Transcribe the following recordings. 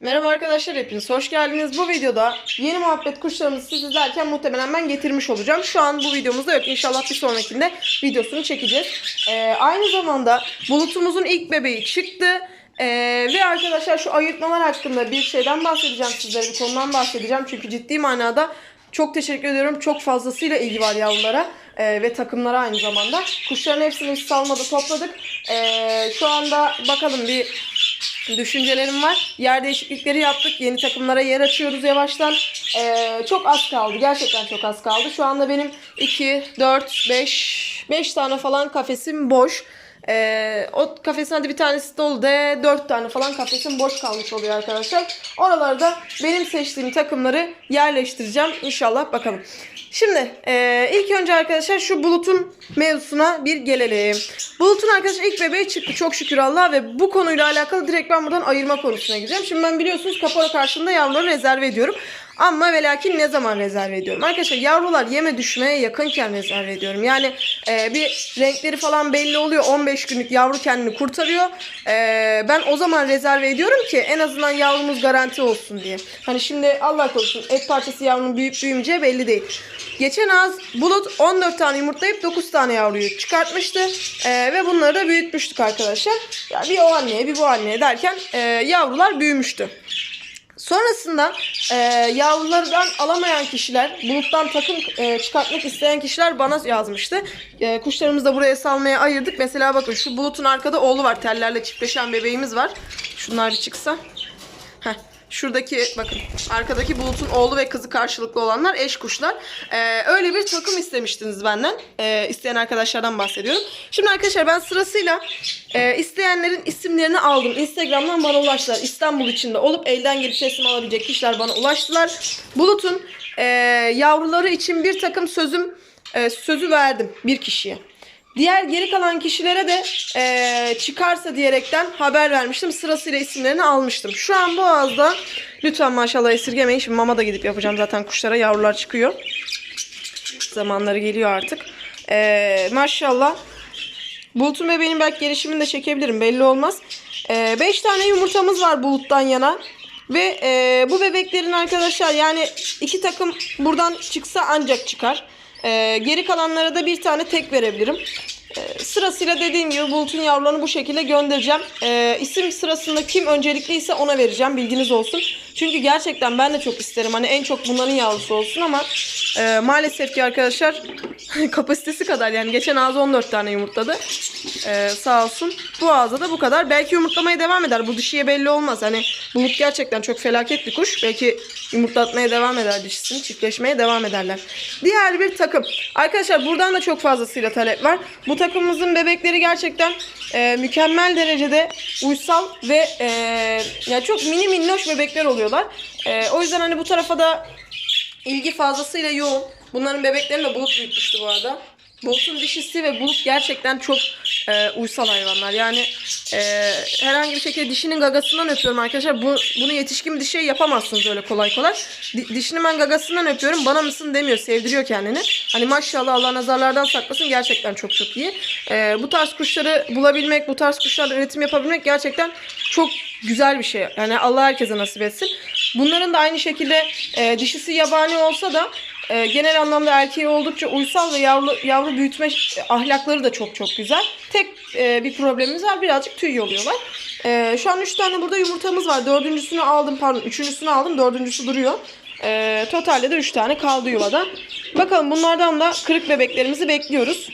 Merhaba arkadaşlar hepiniz hoş geldiniz. Bu videoda yeni muhabbet kuşlarımızı siz izlerken muhtemelen ben getirmiş olacağım. Şu an bu videomuzda yok. İnşallah bir sonrakinde videosunu çekeceğiz. Ee, aynı zamanda bulutumuzun ilk bebeği çıktı. Ee, ve arkadaşlar şu ayırtmalar hakkında bir şeyden bahsedeceğim sizlere. Bir konudan bahsedeceğim. Çünkü ciddi manada çok teşekkür ediyorum. Çok fazlasıyla ilgi var yavrulara ee, ve takımlara aynı zamanda. Kuşların hepsini biz salmada topladık. Ee, şu anda bakalım bir düşüncelerim var. Yer değişiklikleri yaptık. Yeni takımlara yer açıyoruz yavaştan. Ee, çok az kaldı. Gerçekten çok az kaldı. Şu anda benim 2, 4, 5, 5 tane falan kafesim boş. Ee, o kafesin hadi bir tanesi dolu de 4 tane falan kafesim boş kalmış oluyor arkadaşlar. Oralarda benim seçtiğim takımları yerleştireceğim. İnşallah bakalım. Şimdi e, ilk önce arkadaşlar şu bulutun mevzusuna bir gelelim. Bulutun arkadaşlar ilk bebeği çıktı çok şükür Allah ve bu konuyla alakalı direkt ben buradan ayırma konusuna gireceğim. Şimdi ben biliyorsunuz kapora karşılığında yavruları rezerve ediyorum. Ama ve lakin ne zaman rezerve ediyorum? Arkadaşlar yavrular yeme düşmeye yakınken rezerve ediyorum. Yani e, bir renkleri falan belli oluyor. 15 günlük yavru kendini kurtarıyor. E, ben o zaman rezerve ediyorum ki en azından yavrumuz garanti olsun diye. Hani şimdi Allah korusun et parçası yavrunun büyüyüp büyümeyeceği belli değil. Geçen az Bulut 14 tane yumurtlayıp 9 tane yavruyu çıkartmıştı. E, ve bunları da büyütmüştük arkadaşlar. Ya bir o anneye bir bu anneye derken e, yavrular büyümüştü. Sonrasında e, yavrulardan alamayan kişiler, buluttan takım e, çıkartmak isteyen kişiler bana yazmıştı. E, kuşlarımızı da buraya salmaya ayırdık. Mesela bakın şu bulutun arkada oğlu var. Tellerle çiftleşen bebeğimiz var. Şunlar bir çıksa. Heh. Şuradaki bakın arkadaki bulutun oğlu ve kızı karşılıklı olanlar eş kuşlar. Ee, öyle bir takım istemiştiniz benden. Ee, isteyen arkadaşlardan bahsediyorum. Şimdi arkadaşlar ben sırasıyla e, isteyenlerin isimlerini aldım. Instagram'dan bana ulaştılar. İstanbul içinde olup elden gelip teslim alabilecek kişiler bana ulaştılar. Bulut'un e, yavruları için bir takım sözüm e, sözü verdim bir kişiye. Diğer geri kalan kişilere de eee, çıkarsa diyerekten haber vermiştim. Sırasıyla isimlerini almıştım. Şu an Boğaz'da lütfen maşallah esirgemeyin. Şimdi mama da gidip yapacağım zaten kuşlara yavrular çıkıyor. Zamanları geliyor artık. Eee, maşallah. Bulut'un bebeğinin belki gelişimini de çekebilirim belli olmaz. 5 tane yumurtamız var Bulut'tan yana. Ve eee, bu bebeklerin arkadaşlar yani iki takım buradan çıksa ancak çıkar. Eee, geri kalanlara da bir tane tek verebilirim. Eee, sırasıyla dediğim gibi Bulut'un yavrularını bu şekilde göndereceğim. Eee isim sırasında kim öncelikliyse ona vereceğim bilginiz olsun. Çünkü gerçekten ben de çok isterim hani en çok bunların yavrusu olsun ama eee, maalesef ki arkadaşlar kapasitesi kadar yani geçen ağzı 14 tane yumurtladı. Eee, sağ olsun. Bu ağızda da bu kadar. Belki yumurtlamaya devam eder. Bu dişiye belli olmaz. Hani Bulut gerçekten çok felaket bir kuş. Belki yumurtlatmaya devam eder dişisini. Çiftleşmeye devam ederler. Diğer bir takım. Arkadaşlar buradan da çok fazlasıyla talep var. Bu takımımızın bebekleri gerçekten e, mükemmel derecede uysal ve e, ya çok mini minnoş bebekler oluyorlar. E, o yüzden hani bu tarafa da ilgi fazlasıyla yoğun. Bunların bebeklerini de Bulut büyütmüştü bu arada. Bulut'un dişisi ve Bulut gerçekten çok e, uysal hayvanlar. Yani e, herhangi bir şekilde dişinin gagasından öpüyorum arkadaşlar. Bu, bunu yetişkin bir dişiye yapamazsınız öyle kolay kolay. Di, dişini ben gagasından öpüyorum. Bana mısın demiyor. Sevdiriyor kendini. Hani maşallah Allah nazarlardan saklasın. Gerçekten çok çok iyi. E, bu tarz kuşları bulabilmek, bu tarz kuşlarla üretim yapabilmek gerçekten çok güzel bir şey. Yani Allah herkese nasip etsin. Bunların da aynı şekilde e, dişisi yabani olsa da e, genel anlamda erkeği oldukça uysal ve yavru, yavru büyütme ahlakları da çok çok güzel. Tek e, bir problemimiz var birazcık tüy yoluyorlar. E, şu an 3 tane burada yumurtamız var. Dördüncüsünü aldım pardon üçüncüsünü aldım dördüncüsü duruyor. E, totalde de 3 tane kaldı yuvada. Bakalım bunlardan da kırık bebeklerimizi bekliyoruz.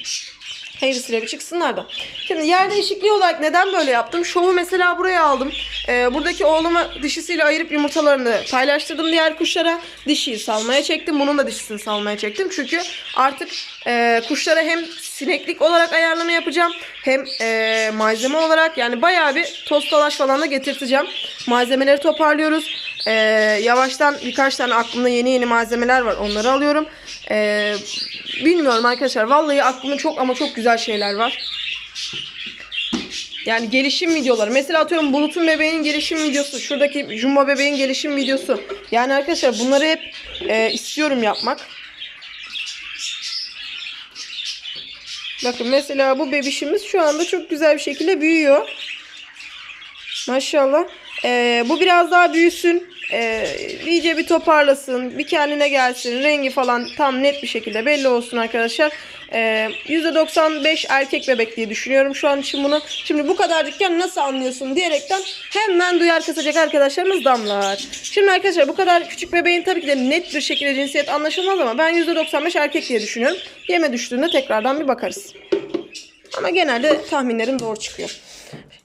Hayırlısıyla bir çıksınlar da. Şimdi yer değişikliği olarak neden böyle yaptım? Şovu mesela buraya aldım. Ee, buradaki oğluma dişisiyle ayırıp yumurtalarını paylaştırdım diğer kuşlara. Dişiyi salmaya çektim. Bunun da dişisini salmaya çektim. Çünkü artık e, kuşlara hem sineklik olarak ayarlama yapacağım. Hem e, malzeme olarak yani bayağı bir toz talaş falan da getirteceğim. Malzemeleri toparlıyoruz. E, yavaştan birkaç tane aklımda yeni yeni malzemeler var. Onları alıyorum. E, bilmiyorum arkadaşlar. Vallahi aklımda çok ama çok güzel şeyler var. Yani gelişim videoları. Mesela atıyorum Bulut'un bebeğinin gelişim videosu. Şuradaki Jumbo bebeğin gelişim videosu. Yani arkadaşlar bunları hep e, istiyorum yapmak. Bakın mesela bu bebişimiz şu anda çok güzel bir şekilde büyüyor. Maşallah. Ee, bu biraz daha büyüsün. Ee, iyice bir toparlasın. Bir kendine gelsin. Rengi falan tam net bir şekilde belli olsun arkadaşlar. Ee, %95 erkek bebek diye düşünüyorum şu an için bunu. Şimdi bu kadarcıkken nasıl anlıyorsun diyerekten hemen duyar kısacak arkadaşlarımız damlar. Şimdi arkadaşlar bu kadar küçük bebeğin tabii ki de net bir şekilde cinsiyet anlaşılmaz ama ben %95 erkek diye düşünüyorum. Yeme düştüğünde tekrardan bir bakarız. Ama genelde tahminlerim doğru çıkıyor.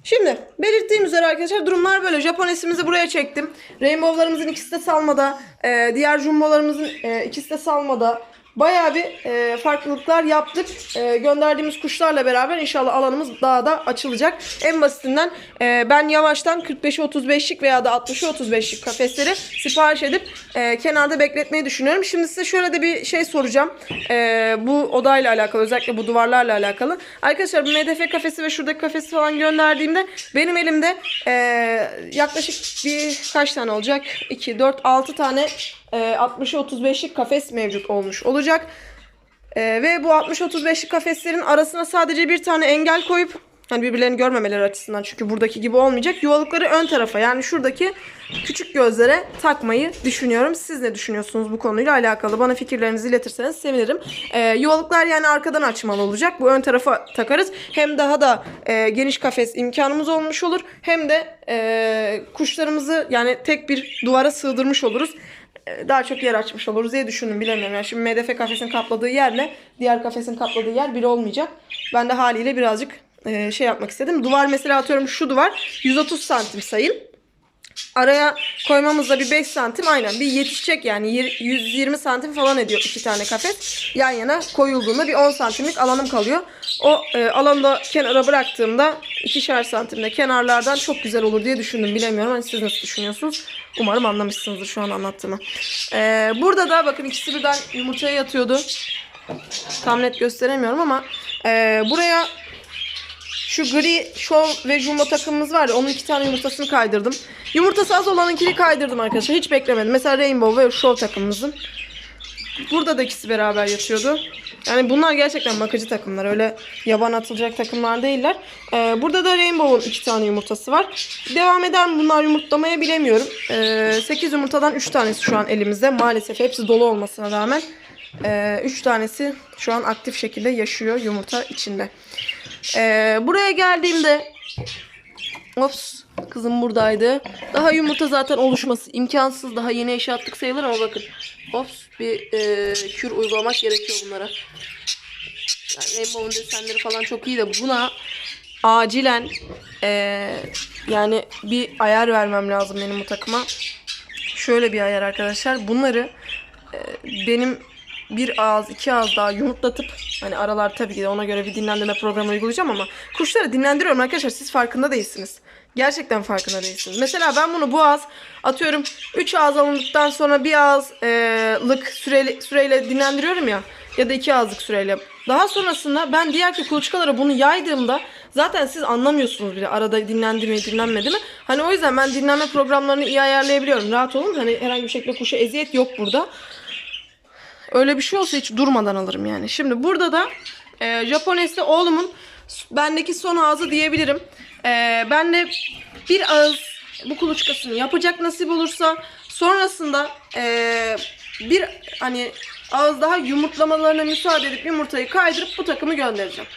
Şimdi belirttiğim üzere arkadaşlar durumlar böyle. Japonesimizi buraya çektim. Rainbow'larımızın ikisi de salmada. Ee, diğer jumbolarımızın e, ikisi de salmada. Bayağı bir e, farklılıklar yaptık. E, gönderdiğimiz kuşlarla beraber inşallah alanımız daha da açılacak. En basitinden e, ben yavaştan 45'e 35'lik veya da 60'a 35'lik kafesleri sipariş edip e, kenarda bekletmeyi düşünüyorum. Şimdi size şöyle de bir şey soracağım. E, bu odayla alakalı özellikle bu duvarlarla alakalı. Arkadaşlar bu MDF kafesi ve şuradaki kafesi falan gönderdiğimde benim elimde e, yaklaşık bir kaç tane olacak? 2, 4, 6 tane e, 60'a 35'lik kafes mevcut olmuş olacak. E, ve bu 60-35'lik kafeslerin arasına sadece bir tane engel koyup hani birbirlerini görmemeleri açısından çünkü buradaki gibi olmayacak. Yuvalıkları ön tarafa yani şuradaki küçük gözlere takmayı düşünüyorum. Siz ne düşünüyorsunuz bu konuyla alakalı? Bana fikirlerinizi iletirseniz sevinirim. E, yuvalıklar yani arkadan açmalı olacak. Bu ön tarafa takarız. Hem daha da e, geniş kafes imkanımız olmuş olur. Hem de e, kuşlarımızı yani tek bir duvara sığdırmış oluruz daha çok yer açmış oluruz diye düşündüm bilemiyorum. Yani şimdi MDF kafesin kapladığı yerle diğer kafesin kapladığı yer bir olmayacak. Ben de haliyle birazcık e, şey yapmak istedim. Duvar mesela atıyorum şu duvar 130 santim sayın. Araya koymamızda bir 5 santim aynen bir yetişecek yani Yir- 120 santim falan ediyor iki tane kafes. Yan yana koyulduğunda bir 10 santimlik alanım kalıyor. O e, alanı da kenara bıraktığımda ikişer santimde kenarlardan çok güzel olur diye düşündüm. Bilemiyorum hani siz nasıl düşünüyorsunuz? Umarım anlamışsınızdır şu an anlattığımı. E, burada da bakın ikisi birden yumurtaya yatıyordu. Tam net gösteremiyorum ama e, buraya şu gri show ve jumbo takımımız var ya onun iki tane yumurtasını kaydırdım. Yumurtası az olanınkini kaydırdım arkadaşlar. Hiç beklemedim. Mesela rainbow ve show takımımızın. Burada da ikisi beraber yatıyordu. Yani bunlar gerçekten bakıcı takımlar. Öyle yaban atılacak takımlar değiller. Ee, burada da Rainbow'un iki tane yumurtası var. Devam eder mi bunlar yumurtlamaya bilemiyorum. Ee, 8 yumurtadan 3 tanesi şu an elimizde. Maalesef hepsi dolu olmasına rağmen. 3 tanesi şu an aktif şekilde yaşıyor yumurta içinde. Ee, buraya geldiğimde Ops kızım buradaydı. Daha yumurta zaten oluşması imkansız. Daha yeni attık sayılır ama bakın. Ops bir e, kür uygulamak gerekiyor bunlara. Yani Rainbow'un desenleri falan çok iyi de buna acilen e, yani bir ayar vermem lazım benim bu takıma. Şöyle bir ayar arkadaşlar. Bunları e, benim bir ağız iki ağız daha yumurtlatıp hani aralar tabii ki de ona göre bir dinlendirme programı uygulayacağım ama kuşları dinlendiriyorum arkadaşlar siz farkında değilsiniz. Gerçekten farkında değilsiniz. Mesela ben bunu bu ağız atıyorum 3 ağız alındıktan sonra bir ağızlık süreli, süreyle dinlendiriyorum ya ya da iki ağızlık süreyle. Daha sonrasında ben diğerki kuluçkalara bunu yaydığımda zaten siz anlamıyorsunuz bile arada dinlendi mi dinlenmedi mi. Hani o yüzden ben dinlenme programlarını iyi ayarlayabiliyorum. Rahat olun. Hani herhangi bir şekilde kuşa eziyet yok burada. Öyle bir şey olsa hiç durmadan alırım yani. Şimdi burada da e, Japones'te oğlumun bendeki son ağzı diyebilirim. E, ben de bir ağız bu kuluçkasını yapacak nasip olursa sonrasında e, bir hani ağız daha yumurtlamalarına müsaade edip yumurtayı kaydırıp bu takımı göndereceğim.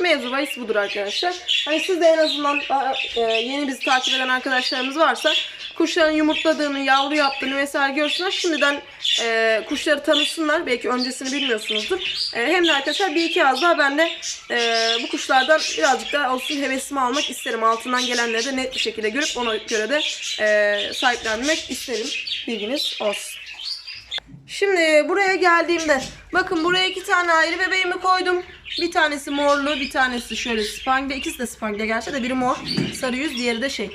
Mevzu bahis budur arkadaşlar. Hani siz de en azından daha, e, yeni bizi takip eden arkadaşlarımız varsa kuşların yumurtladığını, yavru yaptığını vesaire görsünler. Şimdiden e, kuşları tanısınlar. Belki öncesini bilmiyorsunuzdur. E, hem de arkadaşlar bir iki az daha ben de e, bu kuşlardan birazcık daha olsun hevesimi almak isterim. Altından gelenleri de net bir şekilde görüp ona göre de e, sahiplenmek isterim. Bilginiz olsun. Şimdi buraya geldiğimde bakın buraya iki tane ayrı bebeğimi koydum. Bir tanesi morlu, bir tanesi şöyle spangle. İkisi de spangle gerçi de biri mor, sarı yüz, diğeri de şey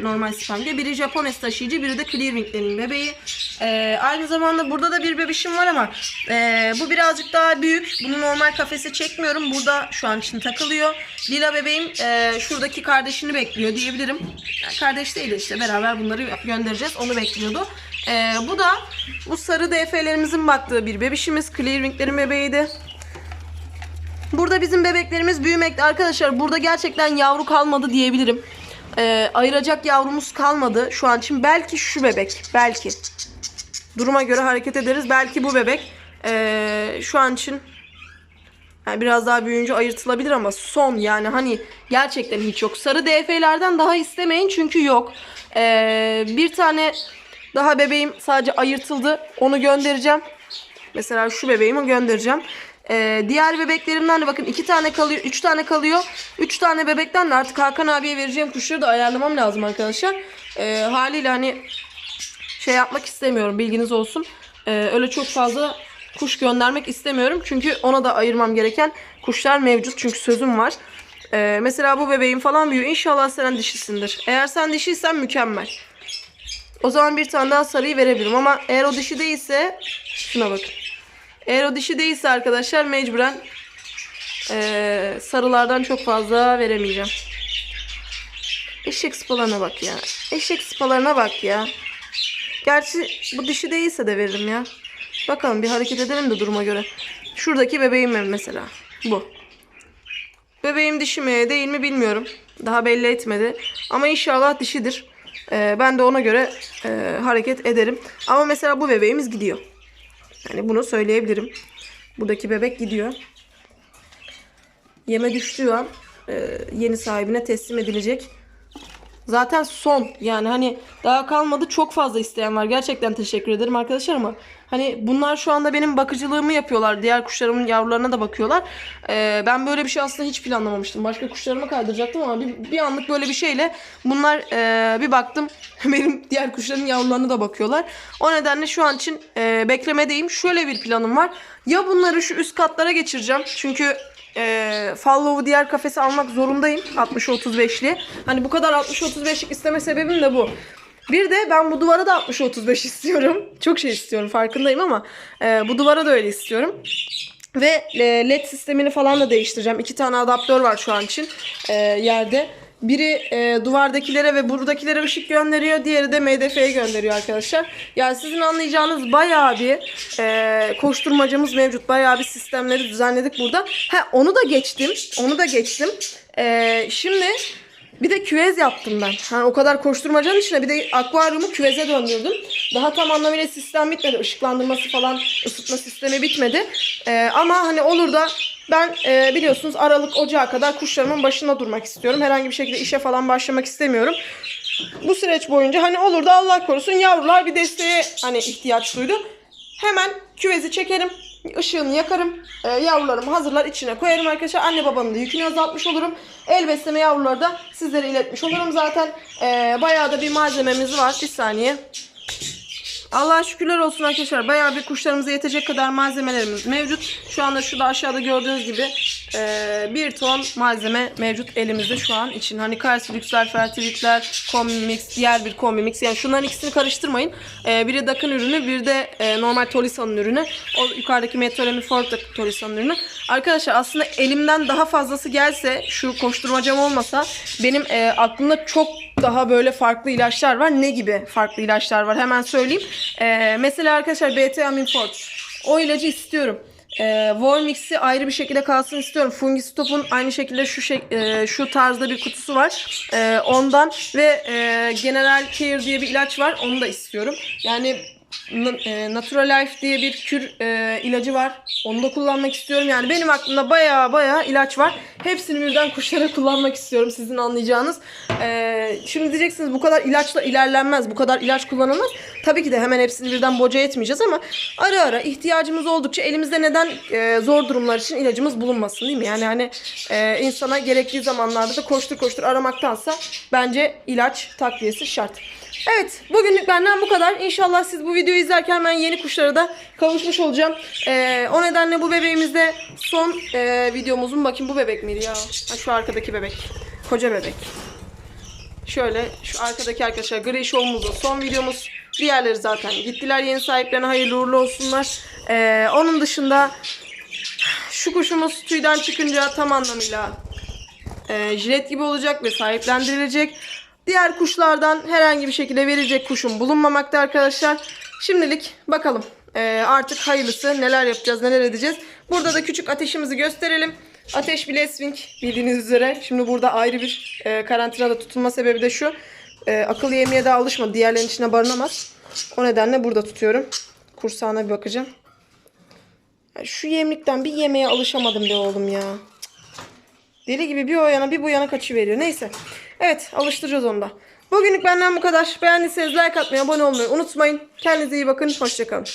normal spangle. Biri Japones taşıyıcı, biri de Clearwing'lerin bebeği. Ee, aynı zamanda burada da bir bebişim var ama e, bu birazcık daha büyük. Bunu normal kafese çekmiyorum. Burada şu an için takılıyor. Lila bebeğim e, şuradaki kardeşini bekliyor diyebilirim. Yani kardeş değil de işte beraber bunları göndereceğiz. Onu bekliyordu. Ee, bu da bu sarı DF'lerimizin baktığı bir bebişimiz. Clearwing'lerin bebeğiydi. Burada bizim bebeklerimiz büyümekte arkadaşlar. Burada gerçekten yavru kalmadı diyebilirim. E, ayıracak yavrumuz kalmadı şu an için. Belki şu bebek. Belki. Duruma göre hareket ederiz. Belki bu bebek. E, şu an için yani biraz daha büyüyünce ayırtılabilir ama son yani hani gerçekten hiç yok. Sarı DF'lerden daha istemeyin çünkü yok. Ee, bir tane daha bebeğim sadece ayırtıldı. Onu göndereceğim. Mesela şu bebeğimi göndereceğim. Ee, diğer bebeklerimden de bakın iki tane kalıyor, üç tane kalıyor. Üç tane bebekten de artık Hakan abiye vereceğim kuşları da ayarlamam lazım arkadaşlar. Ee, haliyle hani şey yapmak istemiyorum bilginiz olsun. Ee, öyle çok fazla kuş göndermek istemiyorum. Çünkü ona da ayırmam gereken kuşlar mevcut. Çünkü sözüm var. Ee, mesela bu bebeğin falan büyüyor. İnşallah sen dişisindir. Eğer sen dişiysen mükemmel. O zaman bir tane daha sarıyı verebilirim. Ama eğer o dişi değilse şuna bakın. Eğer o dişi değilse arkadaşlar mecburen ee, sarılardan çok fazla veremeyeceğim. Eşek sıpalarına bak ya. Eşek sıpalarına bak ya. Gerçi bu dişi değilse de veririm ya. Bakalım bir hareket edelim de duruma göre. Şuradaki bebeğim mesela. Bu. Bebeğim dişi mi değil mi bilmiyorum. Daha belli etmedi. Ama inşallah dişidir. Ee, ben de ona göre e, hareket ederim. Ama mesela bu bebeğimiz gidiyor. Yani bunu söyleyebilirim. Buradaki bebek gidiyor. Yeme düştüğü an e, yeni sahibine teslim edilecek. Zaten son yani hani daha kalmadı çok fazla isteyen var. Gerçekten teşekkür ederim arkadaşlar ama hani bunlar şu anda benim bakıcılığımı yapıyorlar. Diğer kuşlarımın yavrularına da bakıyorlar. Ee, ben böyle bir şey aslında hiç planlamamıştım. Başka kuşlarıma kaydıracaktım ama bir, bir anlık böyle bir şeyle bunlar e, bir baktım benim diğer kuşların yavrularına da bakıyorlar. O nedenle şu an için e, beklemedeyim. Şöyle bir planım var. Ya bunları şu üst katlara geçireceğim. Çünkü e, Fallow'u diğer kafese almak zorundayım. 60-35'li. Hani bu kadar 60-35'lik isteme sebebim de bu. Bir de ben bu duvara da 60-35 istiyorum. Çok şey istiyorum farkındayım ama e, bu duvara da öyle istiyorum. Ve e, led sistemini falan da değiştireceğim. İki tane adaptör var şu an için e, yerde. Biri e, duvardakilere ve buradakilere ışık gönderiyor. Diğeri de MDF'ye gönderiyor arkadaşlar. Yani sizin anlayacağınız bayağı bir e, koşturmacamız mevcut. Bayağı bir sistemleri düzenledik burada. Ha onu da geçtim. Onu da geçtim. E, şimdi bir de küvez yaptım ben. Hani o kadar koşturmacanın içine bir de akvaryumu küveze döndürdüm. Daha tam anlamıyla sistem bitmedi. Işıklandırması falan ısıtma sistemi bitmedi. Ee, ama hani olur da ben e, biliyorsunuz Aralık Ocağı kadar kuşlarımın başında durmak istiyorum. Herhangi bir şekilde işe falan başlamak istemiyorum. Bu süreç boyunca hani olur da Allah korusun yavrular bir desteğe hani ihtiyaç duydu. Hemen küvezi çekerim. ışığını yakarım. E, yavrularımı hazırlar içine koyarım arkadaşlar. Anne babanın da yükünü azaltmış olurum. El besleme yavruları da sizlere iletmiş olurum. Zaten e, bayağı da bir malzememiz var. Bir saniye. Allah'a şükürler olsun arkadaşlar. Bayağı bir kuşlarımıza yetecek kadar malzemelerimiz mevcut. Şu anda şurada aşağıda gördüğünüz gibi e, bir ton malzeme mevcut elimizde şu an için. Hani Karsilüksler, Fertilükler, Kombi Mix, diğer bir Kombi Mix. Yani şunların ikisini karıştırmayın. E, biri Dakın ürünü, bir de e, normal Tolisa'nın ürünü. O yukarıdaki Metrolemi Ford da Tolisa'nın ürünü. Arkadaşlar aslında elimden daha fazlası gelse şu koşturmacam olmasa benim e, aklımda çok daha böyle farklı ilaçlar var. Ne gibi farklı ilaçlar var? Hemen söyleyeyim. Ee, mesela arkadaşlar BT Aminfort. O ilacı istiyorum. Ee, Vormix'i ayrı bir şekilde kalsın istiyorum. Fungistop'un aynı şekilde şu şey, e, şu tarzda bir kutusu var. Ee, ondan ve e, General Care diye bir ilaç var. Onu da istiyorum. Yani e, Naturalife diye bir kür e, ilacı var. Onu da kullanmak istiyorum. Yani benim aklımda baya baya ilaç var. Hepsini birden kuşlara kullanmak istiyorum sizin anlayacağınız. E, şimdi diyeceksiniz bu kadar ilaçla ilerlenmez. Bu kadar ilaç kullanılmaz. Tabii ki de hemen hepsini birden boca etmeyeceğiz ama ara ara ihtiyacımız oldukça elimizde neden e, zor durumlar için ilacımız bulunmasın değil mi? Yani hani e, insana gerektiği zamanlarda da koştur koştur aramaktansa bence ilaç takviyesi şart. Evet bugünlük benden bu kadar. İnşallah siz bu videoyu izlerken ben yeni kuşlara da kavuşmuş olacağım. Ee, o nedenle bu bebeğimizde son e, videomuzun bakayım bu bebek miydi ya? Ha, şu arkadaki bebek. Koca bebek. Şöyle şu arkadaki arkadaşlar gri show'umuzun son videomuz. Diğerleri zaten gittiler yeni sahiplerine hayırlı uğurlu olsunlar. Ee, onun dışında şu kuşumuz tüyden çıkınca tam anlamıyla e, jilet gibi olacak ve sahiplendirilecek. Diğer kuşlardan herhangi bir şekilde verilecek kuşum bulunmamakta arkadaşlar. Şimdilik bakalım e, artık hayırlısı neler yapacağız neler edeceğiz. Burada da küçük ateşimizi gösterelim. Ateş Blessing bildiğiniz üzere. Şimdi burada ayrı bir e, karantinada tutulma sebebi de şu. E, akıllı yemeğe daha alışmadı. Diğerlerinin içine barınamaz. O nedenle burada tutuyorum. Kursağına bir bakacağım. Şu yemlikten bir yemeğe alışamadım be oğlum ya. Deli gibi bir o yana bir bu yana kaçıveriyor. Neyse. Evet alıştıracağız onu da. Bugünlük benden bu kadar. Beğendiyseniz like atmayı, abone olmayı unutmayın. Kendinize iyi bakın. Hoşçakalın.